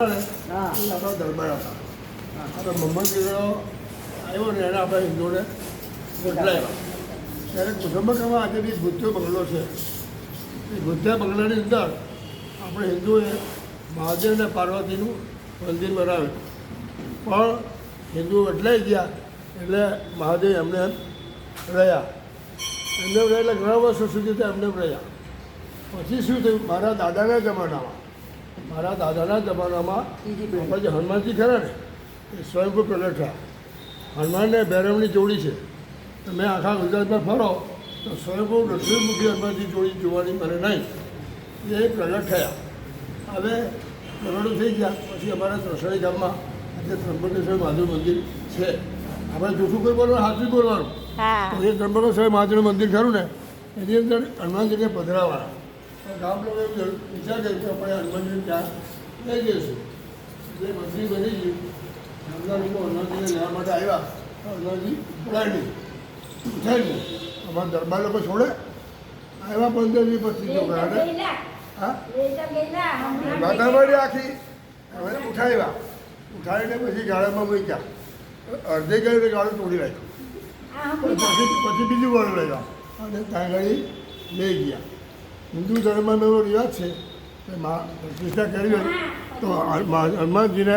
આપણા દરબાર હતા આપણે મોહમ્મદ આવ્યો ને એને આપણા હિન્દુને બદલાવ્યા ત્યારે મુસલમાનમાં આજે બી બુદ્ધ બંગલો છે એ બુદ્ધ બંગલાની અંદર આપણે હિન્દુએ મહાદેવ અને પાર્વતીનું મંદિર બનાવ્યું પણ હિન્દુ બદલાઈ ગયા એટલે મહાદેવ એમને રહ્યા એમને એમ રહ્યા એટલે ઘણા વર્ષો સુધી તો એમને રહ્યા પછી શું થયું? મારા દાદાના જમાનામાં મારા દાદાના જમાનામાં ત્રીજી જે હનુમાનજી ખરા ને એ સ્વયંભૂ પ્રગટ થયા હનુમાનને ભૈરવની જોડી છે. તમે આખા ગુજરાતમાં ફરો તો સ્વયંભૂ લક્ષ્મીમુખી હનુમાનજી જોડી જોવાની મને નહીં. એ પ્રગટ થયા. હવે કરોડો થઈ ગયા પછી અમારા ત્રસણી ગામમાં આજે ત્રંબકેશ્વર મહાદેવ મંદિર છે. આપણે જૂઠું કોઈ બોલવાનું હાથથી બોલવાનું. એ ત્રંબકેશ્વર મહાદેવ મંદિર ખરું ને એની અંદર હનુમાનજીને પધરાવાના. ગામ લોકો એવું વિચાર કર્યું કે આપણે હનુમાનજી ત્યાં લઈ જઈશું. એટલે મંદિર બની ગયું ગામના લોકો હનુમાનજીને લેવા માટે આવ્યા. હનુમાનજી ઉઠાડી. નહીં નહીં અમારા દરબાર લોકો છોડે. આવ્યા પંદરજી પછી પચીસ છોકરા હા? વાતાવરણ આખી. હવે ઉઠાવ્યા. ઉઠાવીને પછી ગાળામાં મૂક્યા. અડધે ગાડી ગાળું તોડી નાખ્યું પછી પછી બીજું ગાળું લઈ અને ત્યાં ગાડી લઈ ગયા. હિન્દુ ધર્મનો રિવાજ છે કે પ્રતિષ્ઠા કરી હોય તો હનુમાનજીને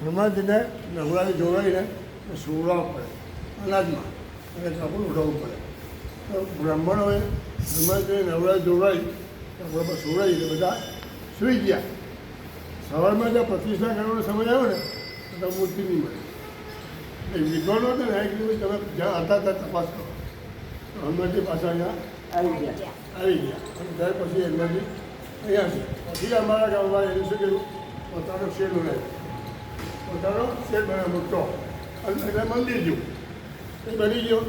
હનુમાનજીને નવરાવી જોડાઈને સુવડાવવું પડે, અનાજમાં, અને કપડું ઉઠાવવું પડે. તો બ્રાહ્મણોએ હનુમાનજીને નવરાવી જોડાઈ કપડા પર સુવડાવીને બધા સૂઈ ગયા. સવારમાં જ્યાં પ્રતિષ્ઠા કરવાનો સમય આવ્યો ને તો મૂર્તિ નહીં મળે. એ વિદ્વાનો ને તમે જ્યાં હતા ત્યાં તપાસ કરો. હનુમાનજી પાછા અહીંયા આવી ગયા. આવી ગયા. અને ત્યાર પછી હનુમાનજી અહીંયા છે. પછી અમારા ગામમાં એને શું કર્યું? પોતાનો શેર બનાવ્યો. પોતાનો શેર બનાવ્યો, મોટો. અને એટલે મંદિર જેવું એ બની ગયો.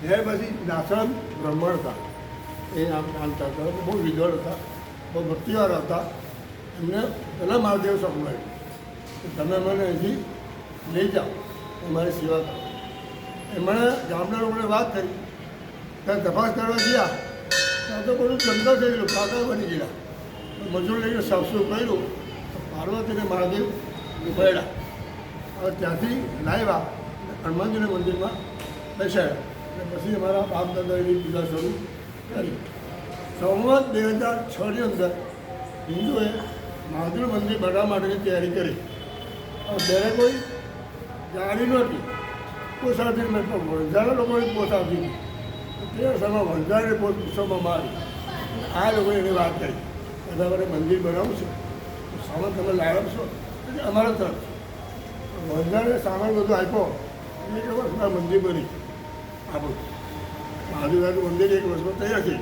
ત્યાર પછી નાસણ બ્રાહ્મણ હતા. એ આમ માનતા હતા. બહુ વિદ્વાન હતા. બહુ ભક્તિવાર હતા. એમને પહેલાં મહાદેવ સંભળાયું. તમે મને અહીંથી લઈ જાઓ. મારી સેવા કરો. એમણે ગામના લોકોને વાત કરી. ત્યાં તપાસ કરવા ગયા. ત્યાં તો બધું ગંદા થઈ ગયું કાકા બની ગયા મજૂર લઈને સાફસૂફ કર્યું. તો પાર્વતી અને મહાદેવ ઉભેડા હવે ત્યાંથી લાવ્યા હનુમાનજીના મંદિરમાં બેસાડ્યા. અને પછી અમારા બાપ દાદાની પૂજા શરૂ કરી. સંવત બે હજાર છની અંદર હિન્દુએ મહાદેવ મંદિર બનાવવા માટેની તૈયારી કરી. ત્યારે કોઈ જાણી નહોતી. પોસાતી નથી પણ વણઝારા લોકોને પોસાતી હતી તે સમયમાં વણઝારને પોત મારી. આ લોકોએ એની વાત કરી. બધા મને મંદિર બનાવવું છે સામાન તમે લાવશો? એટલે અમારા તરફ વણઝારે સામાન બધું આપ્યો. એટલે એક વર્ષમાં મંદિર બની આપણું આજુબાજુ મંદિર એક વર્ષમાં તૈયાર થઈ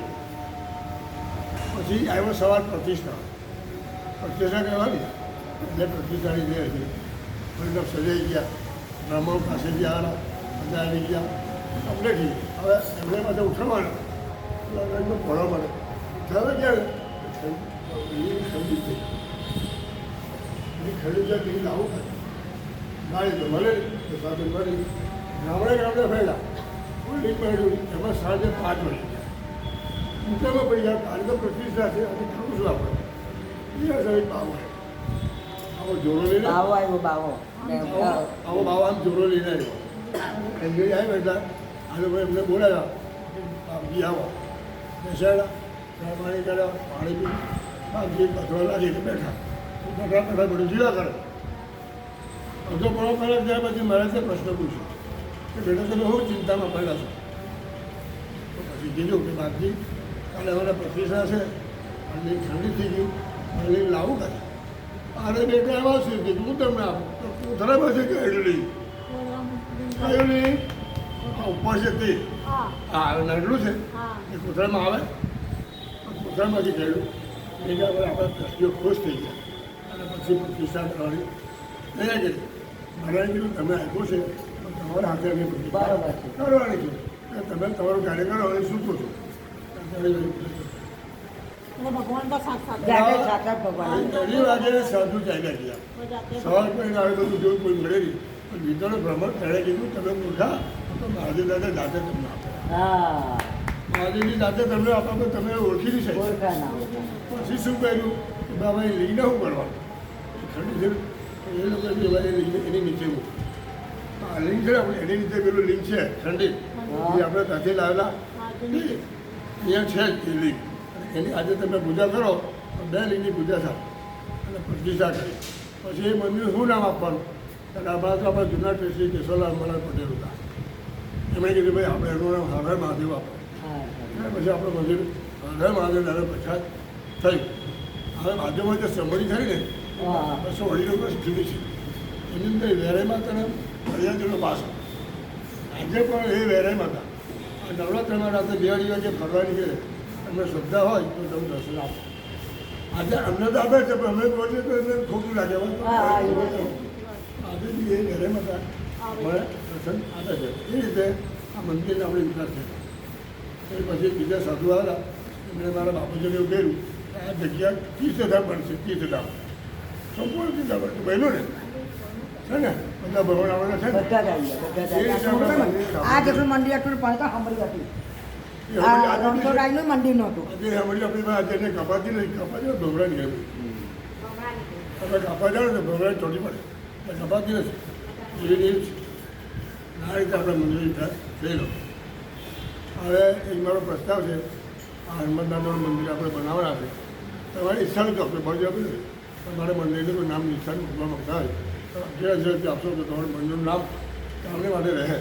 પછી આવ્યો સવાર પ્રતિષ્ઠા. પ્રતિષ્ઠા કરવાની એટલે પ્રતિષ્ઠાની જે હતી. મંડપ સજાઈ ગયા. બ્રાહ્મણ પાસેથી આવ્યા બધા આવી ગયા. કમ્પ્લેટ થઈ હવે એમને પાછા ઉઠાવવાનો. એમને ભણવા માટે. હવે ક્યારે ઠંડી થઈ એની ખરીદા કરી લાવું ખાય મારી તો મળે સાથે મળી ગામડે ગામડે ફેલા કોઈ નહીં મળ્યું એમાં સાંજે પાંચ વાગે. ઊંચામાં પડી ગયા કાલે તો પ્રતિષ્ઠા છે અને ખરું છું આપણે? એ સાહેબ હોય આવો જોડો લઈને. બાવો આવ્યો બાવો. આવો બાવો આમ જોરો લઈને આવ્યો. એન્જોય આવ્યો એટલે આ લોકો એમને બોલાવ્યા આવો. બેસાડ્યા. ચા પાણી કર્યા પાણી પી બાકી કચરો લાગી બેઠા. બેઠા બેઠા બધું જીવા કરે. અડધો પોણો કલાક ત્યાર પછી મારે તે પ્રશ્ન પૂછ્યો. કે બેટા તમે હું ચિંતામાં પડ્યા છો? પછી કીધું કે બાકી કાલે અમારા પ્રતિષ્ઠા છે. અને ઠંડી થઈ ગયું અને લાવું કરે અરે બેટા એવા છે કે હું તમને આપું. તો કોથળા પાસે કહેલી કહેલી આ ઉપર છે તે. હા. નડલું છે. એ કોથળામાં આવે. તો ગયેલું કે હવે આપણા ટ્રસ્ટીઓ ખુશ થઈ ગયા. અને પછી પ્રતિષ્ઠા કરવાની તૈયાર કરી મારે કીધું તમે આપ્યું છે તો તમારા હાથે અમે બરાબર કરવાની છે. એટલે તમે તમારું કાર્ય કરો અને શું કહો છો. ભગવાન સાધુ ચાલ્યા ગયા. સવાર કોઈ આવે બધું જોયું કોઈ મળે નહીં. વિદ્વાનો ભ્રમણ તેણે કીધું તમે પૂછા તો મહાદેવ દાદા જાતે તમને આપે. હા. મહાદેવજી જાતે તમને આપે તો તમે ઓળખી નહીં શકો પછી શું કર્યું? કે બાબા એ લઈને શું કરવાનું ઠંડી છે. એ લોકો એની નીચે હું આ લિંક છે ને આપણે એની નીચે પેલું લિંક છે ઠંડી. એ આપણે ત્યાંથી લાવેલા. અહીંયા છે જ એ લિંક એની આજે તમે પૂજા કરો બે લિંકની પૂજા થાય. અને પ્રતિષ્ઠા કરી. પછી એ મંદિર શું નામ આપવાનું? અને આપણા જૂના ટ્રેસી કેશવલાલ મહારાજ પટેલ હતા. એમણે કીધું ભાઈ આપણે એનું નામ હરે મહાદેવ આપો. પછી આપણે મંદિર હરે મહાદેવ દાદા પછાત થઈ. હવે બાજુમાં જે સંભળી થઈ ને હા. બસો અઢી વર્ષ જૂની છે. એની અંદર વેરાઈ માતાના હરિયાજીનો વાસ આજે પણ એ વેરાઈ માતા. આ રાતે બે દિવાળી વાગે ફરવા નીકળે તમને શ્રદ્ધા હોય તો તમે દર્શન આપો. આજે અમને તો આપે છે પણ અમે બોલીએ તો એમને ખોટું લાગે. આજે એ ઘરે બધા મને દર્શન આપે છે એ રીતે આ મંદિરને આપણે વિકાસ છે એ પછી બીજા સાધુ આવ્યા એમણે મારા બાપુજીને એવું કહ્યું કે આ જગ્યા તીર્થધામ બનશે તીર્થધામ. સંપૂર્ણ તીર્થધામ બનશે. બન્યું ને? છે ને? બધા ભગવાન આવવાના છે બધા. આ જેટલું મંદિર હતું પણ તો સાંભળી હતી. રણછોડરાયનું મંદિર નહોતું. આજે કપાતી નથી કપાતી ભગવાન ગયું તમે કાપા જાઓ ને તો ભગવાન ચોટી પડે. એટલે નથી રીત છે. આ રીતે આપણે મંદિર થયેલો હવે એક મારો પ્રસ્તાવ છે, આ હનુમાનદાદાનું મંદિર આપણે બનાવવાના છે. તમારે ઈચ્છા તો આપણે આપી દે તમારે મંદિરનું કોઈ નામ નિશાન મૂકવા માંગતા હોય તો અગિયાર હજાર આપશો તો તમારું મંદિરનું નામ તમને માટે રહે.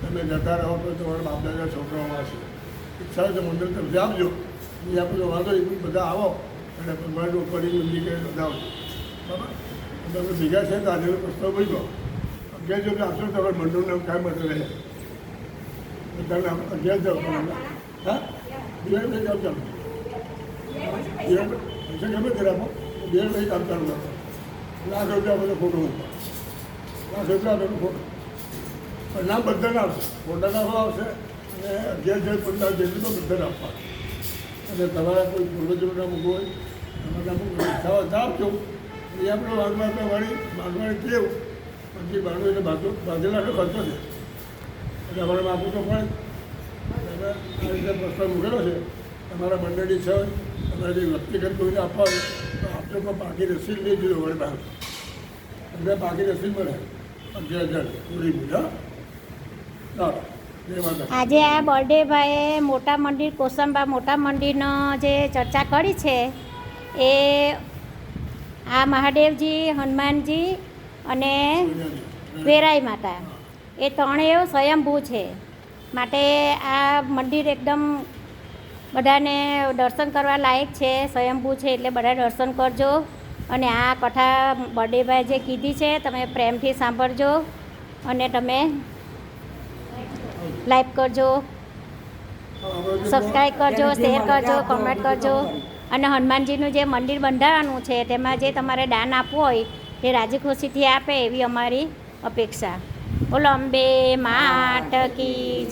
તમે જતા રહો તો તમારા બાપ દાદા છોકરાઓમાં હશે. ઈચ્છા હોય તો મંદિર તરફથી આપજો. એ આપણે વાંધો એ બધા આવો. અને ભગવાનનું કરી મંદિર બધા આવજો. બરાબર? તમે ભેગા છે આજે પ્રસ્તાવ ભરી અગિયાર જો આપશો તો મંદિરનું નામ કાંઈ માટે રહે આમ અગિયાર જાવ હા? બે ભાઈ કામ ચાલુ. પૈસા ગમે તે આપો બિહાર ભાઈ કામ ચાલુ રાખો. લાખ રૂપિયા બધો ખોટું હતો લાખ રૂપિયા બધું ખોટું. પણ નામ બધાને આવશે ખોટા નામ આવશે અને અગિયાર હજાર પંદર જેટલું તો બધાને આપવા અને તમારા કોઈ પૂર્વજોનું મૂકવું હોય, તમારા નામ ઈચ્છા હોય તો આપજો. એ આપણે વાઘમાં તો વાળી વાગવાળી કેવું પછી બાળું એટલે બાજુ બાંધેલાનો ખર્ચો છે. એટલે અમારે બાપુ તો પણ તમે આ રીતે પ્રસ્તાવ મૂકેલો છે. તમારા મંડળની છ તમારે જે વ્યક્તિગત કોઈને આપવા હોય, તો આપણે પણ બાકી રસીદ લઈ જજો વડે બહાર તમને બાકી રસીદ મળે. અગિયાર હજાર. પૂરી પૂજા સારું આજે આ બર્થડે ભાઈએ મોટા મંદિર કોસંબા મોટા મંદિરનો જે ચર્ચા કરી છે, એ આ મહાદેવજી હનુમાનજી અને વેરાઈ માતા. એ ત્રણેય સ્વયંભૂ છે. માટે આ મંદિર એકદમ બધાને દર્શન કરવા લાયક છે સ્વયંભૂ છે એટલે બધા દર્શન કરજો. અને આ કથા બર્થડેભાઈ જે કીધી છે તમે પ્રેમથી સાંભળજો અને તમે લાઈક કરજો. સબસ્ક્રાઈબ કરજો શેર કરજો કમેન્ટ કરજો. અને હનુમાનજીનું જે મંદિર બંધાવવાનું છે, તેમાં જે તમારે દાન આપવું હોય તે રાજી ખુશીથી આપે એવી અમારી અપેક્ષા. બોલો અંબે માટ કી